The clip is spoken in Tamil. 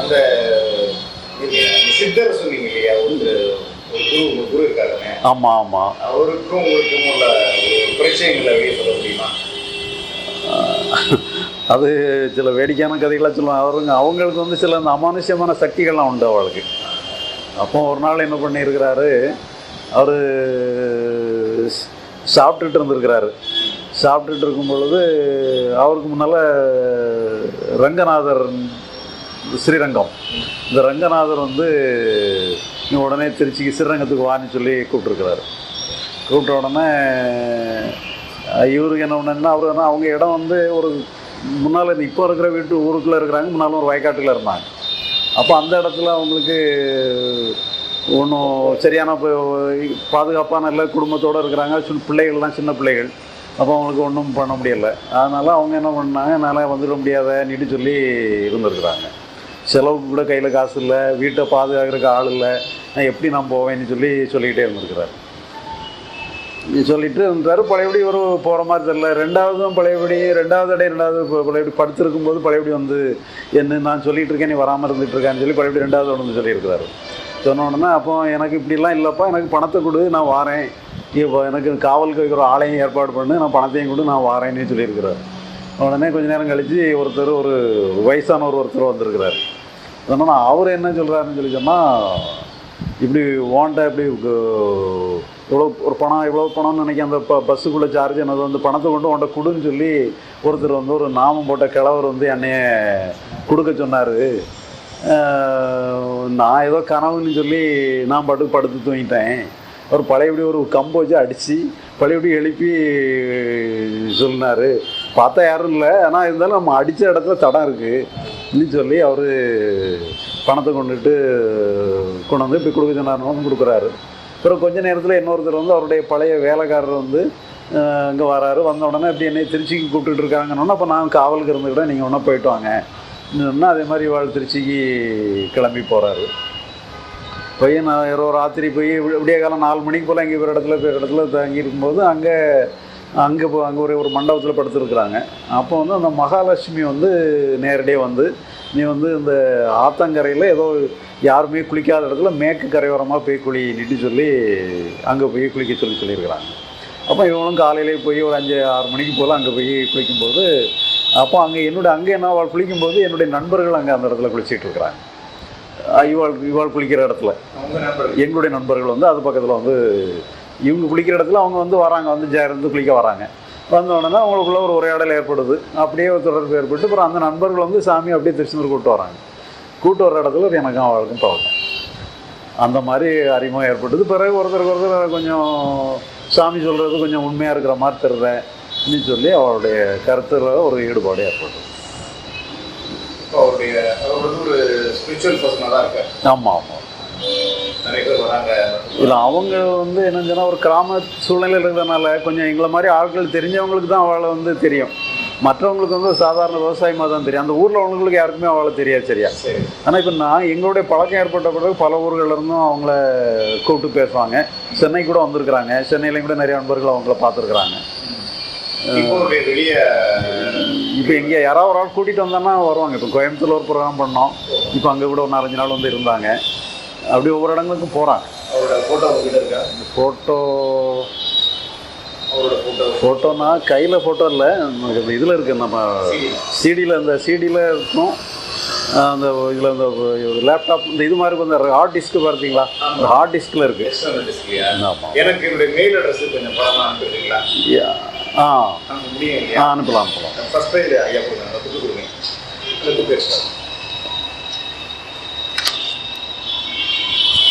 அந்த சித்தர் சொன்னீங்க இல்லையா ஒரு ஒரு குரு உங்க குரு இருக்காருங்க. ஆமாம் ஆமாம் அவருக்கும் உங்களுக்கும் உள்ள ஒரு பிரச்சனைகளை வெளியே சொல்ல முடியுமா? அது சில வேடிக்கையான கதைகளாக சொல்லுவாங்க. அவருங்க அவங்களுக்கு வந்து சில அந்த அமானுஷ்யமான சக்திகள்லாம் உண்டு அவளுக்கு. அப்போ ஒரு நாள் என்ன பண்ணியிருக்கிறாரு அவர் சாப்பிட்டுட்டு இருந்திருக்கிறாரு. சாப்பிட்டுட்டு இருக்கும் பொழுது அவருக்கு முன்னால் ரங்கநாதர் ஸ்ரீரங்கம். இந்த ரங்கநாதர் வந்து நீ உடனே திருச்சிக்கு ஸ்ரீரங்கத்துக்கு வான்னு சொல்லி கூப்பிட்ருக்கிறாரு கூப்பிட்ட உடனே இவருக்கு என்ன ஒன்றுன்னா அவர் என்ன அவங்க இடம் வந்து ஒரு முன்னால் இப்போ இருக்கிற வீட்டு ஊருக்குள்ளே இருக்கிறாங்க முன்னால் ஒரு வயக்காட்டில் இருந்தாங்க. அப்போ அந்த இடத்துல அவங்களுக்கு ஒன்றும் சரியான இப்போ பாதுகாப்பான இல்லை குடும்பத்தோடு இருக்கிறாங்க சின்ன பிள்ளைகள்லாம் சின்ன பிள்ளைகள். அப்போ அவங்களுக்கு ஒன்றும் பண்ண முடியல. அதனால் அவங்க என்ன பண்ணாங்க என்னால் வந்துட முடியாதன்னுட்டு சொல்லி இருந்திருக்கிறாங்க. செலவுக்கு கூட கையில் காசு இல்லை வீட்டை பாதுகாக்கிறதுக்கு ஆள் இல்லை. நான் எப்படி நான் போவேன்னு சொல்லி சொல்லிக்கிட்டே இருந்திருக்கிறார். சொல்லிட்டு இருந்தார் பழையபடி ஒரு போகிற மாதிரி தெரியல. ரெண்டாவதும் பழையபடி ரெண்டாவது அடை ரெண்டாவது பழையபடி படுத்திருக்கும் போது பழையபடி வந்து என்ன நான் சொல்லிகிட்டு இருக்கேன் நீ வராமல் இருந்துட்டு இருக்கான்னு சொல்லி பழையபடி ரெண்டாவது ஒன்று சொல்லியிருக்கிறாரு. சொன்ன உடனே அப்போ எனக்கு இப்படிலாம் இல்லைப்பா எனக்கு பணத்தை கொடு நான் வாரேன். இப்போ எனக்கு காவலுக்கு வைக்கிற ஆளையும் ஏற்பாடு பண்ணு நான் பணத்தையும் கொடு நான் வாரேன்னு சொல்லியிருக்கிறார். உடனே கொஞ்ச நேரம் கழித்து ஒருத்தர் ஒரு வயசானவர் ஒருத்தர் வந்திருக்கிறார். என்னன்னா அவர் என்ன சொல்கிறாருன்னு சொல்லி சொன்னால் இப்படி ஓன்ட்ட இப்படி இவ்வளோ ஒரு பணம் இவ்வளோ பணம்னு நினைக்க அந்த ப பஸ்ஸுக்குள்ளே சார்ஜ் என்னது வந்து பணத்தை கொண்டு உன்ட்ட கொடுன்னு சொல்லி ஒருத்தர் வந்து ஒரு நாமம் போட்ட கிழவர் வந்து என்னைய கொடுக்க சொன்னார். நான் ஏதோ கனவுன்னு சொல்லி நான் பாட்டுக்கு படுத்து தூங்கிட்டேன். அவர் பழையபடி ஒரு கம்பு வச்சு அடித்து பழையபடி எழுப்பி சொன்னார். பார்த்தா யாரும் இல்லை. ஆனால் இருந்தாலும் நம்ம அடித்த இடத்துல தடம் இருக்குது அப்படின்னு சொல்லி அவர் பணத்தை கொண்டுட்டு கொண்டு வந்து இப்படி கொடுக்க சொன்னார்னு கொடுக்குறாரு. அப்புறம் கொஞ்ச நேரத்தில் இன்னொருத்தர் வந்து அவருடைய பழைய வேலைக்காரர் வந்து இங்கே வராரு. வந்த உடனே இப்படி என்னை திருச்சிக்கு கூப்பிட்டுட்டு இருக்காங்கன்னு அப்போ நான் காவலுக்கு இருந்துக்கிட்டேன் நீங்கள் ஒன்றா போயிட்டு வாங்க. இன்னொன்னா அதே மாதிரி வாழ் திருச்சிக்கு கிளம்பி போகிறாரு போய் நான் ஒரு ராத்திரி போய் விடிய- காலம் நாலு மணிக்கு போல் இங்கே ஒரு இடத்துல ஒரு இடத்துல தங்கி இருக்கும்போது அங்கே அங்கே போ அங்கே ஒரு ஒரு மண்டபத்தில் படுத்துருக்குறாங்க. அப்போ வந்து அந்த மகாலட்சுமி வந்து நேரடியாக வந்து நீ வந்து இந்த ஆத்தங்கரையில் ஏதோ யாருமே குளிக்காத இடத்துல மேற்கு கரையோரமாக போய் குளி நிட்டு சொல்லி அங்கே போய் குளிக்க சொல்லி சொல்லியிருக்கிறாங்க. அப்போ இவனும் காலையிலே போய் ஒரு அஞ்சு ஆறு மணிக்கு போல் அங்கே போய் குளிக்கும்போது அப்போ அங்கே என்னோட அங்கே என்ன அவள் குளிக்கும்போது என்னுடைய நண்பர்கள் அங்கே அந்த இடத்துல குளிச்சிட்டு இருக்கிறாங்க. இவாள் இவாள் குளிக்கிற இடத்துல. எங்களுடைய நண்பர்கள் வந்து அது பக்கத்தில் வந்து இவங்க குளிக்கிற இடத்துல அவங்க வந்து வராங்க வந்து சேர்ந்து குளிக்க வராங்க. வந்த உடனே அவங்களுக்குள்ள ஒரு உரையாடல் ஏற்படுது. அப்படியே ஒரு தொடர்பு ஏற்பட்டு அப்புறம் அந்த நண்பர்கள் வந்து சாமி அப்படியே திருச்செந்தூர் கூப்பிட்டு வராங்க. கூட்டு வர இடத்துல ஒரு எனக்கும் அவளுக்கும் பழக்கம் அந்த மாதிரி அறிமுகம் ஏற்பட்டது. பிறகு ஒருத்தருக்கு ஒருத்தர் கொஞ்சம் சாமி சொல்கிறது கொஞ்சம் உண்மையாக இருக்கிற மாதிரி தெரிறேன்னு சொல்லி அவளுடைய கருத்துல ஒரு ஈடுபாடு ஏற்பட்டது. அவருடைய ஆமாம் ஆமாம் நிறைய பேர் வராங்க. இல்லை அவங்க வந்து என்னன்னு சொன்னால் ஒரு கிராம சூழ்நிலையில் இருக்கிறதுனால கொஞ்சம் எங்களை மாதிரி ஆட்கள் தெரிஞ்சவங்களுக்கு தான் அவளை வந்து தெரியும். மற்றவங்களுக்கு வந்து சாதாரண விவசாயமாக தான் தெரியும். அந்த ஊரில் உள்ளவங்களுக்கு யாருக்குமே அவளை தெரியாது சரியா? சரி. ஆனால் இப்போ நான் எங்களுடைய பழக்கம் ஏற்பட்ட பிறகு பல ஊர்கள்ல இருந்தும் அவங்கள கூப்பிட்டு பேசுவாங்க. சென்னை கூட வந்திருக்கிறாங்க. சென்னையிலையும் கூட நிறைய நண்பர்கள் அவங்கள பார்த்துருக்குறாங்க. இப்போ எங்கே யாராவது ஒரு ஆள் கூட்டிகிட்டு வந்தோன்னா வருவாங்க. இப்போ கோயம்புத்தூர்ல ஒரு ப்ரோக்ராம் பண்ணோம். இப்போ அங்கே கூட ஒரு நாலஞ்சு நாள் வந்து இருந்தாங்க. அப்படி ஒவ்வொரு இடங்களுக்கும் போகிறாங்க ஃபோட்டோ ஃபோட்டோனா கையில் ஃபோட்டோ இல்லை. நமக்கு இதில் இருக்குது நம்ம சிடியில் இந்த சிடியில் இருக்கும். அந்த இதில் இந்த லேப்டாப் இந்த இது மாதிரி இந்த ஹார்ட் டிஸ்க்கு பார்த்தீங்களா? இந்த ஹார்ட் டிஸ்கில் இருக்குது எக்ஸ்டர்னல் டிஸ்பிளேயா ஆமாம் எனக்கு என்னுடைய மெயில் அட்ரஸ் கொஞ்சம் படமா அனுப்பிடுறீங்களா? ஆ. அனுப்பலாம் அனுப்பலாம். ஃபர்ஸ்ட் பேஜ் ஐயா கொடுங்க.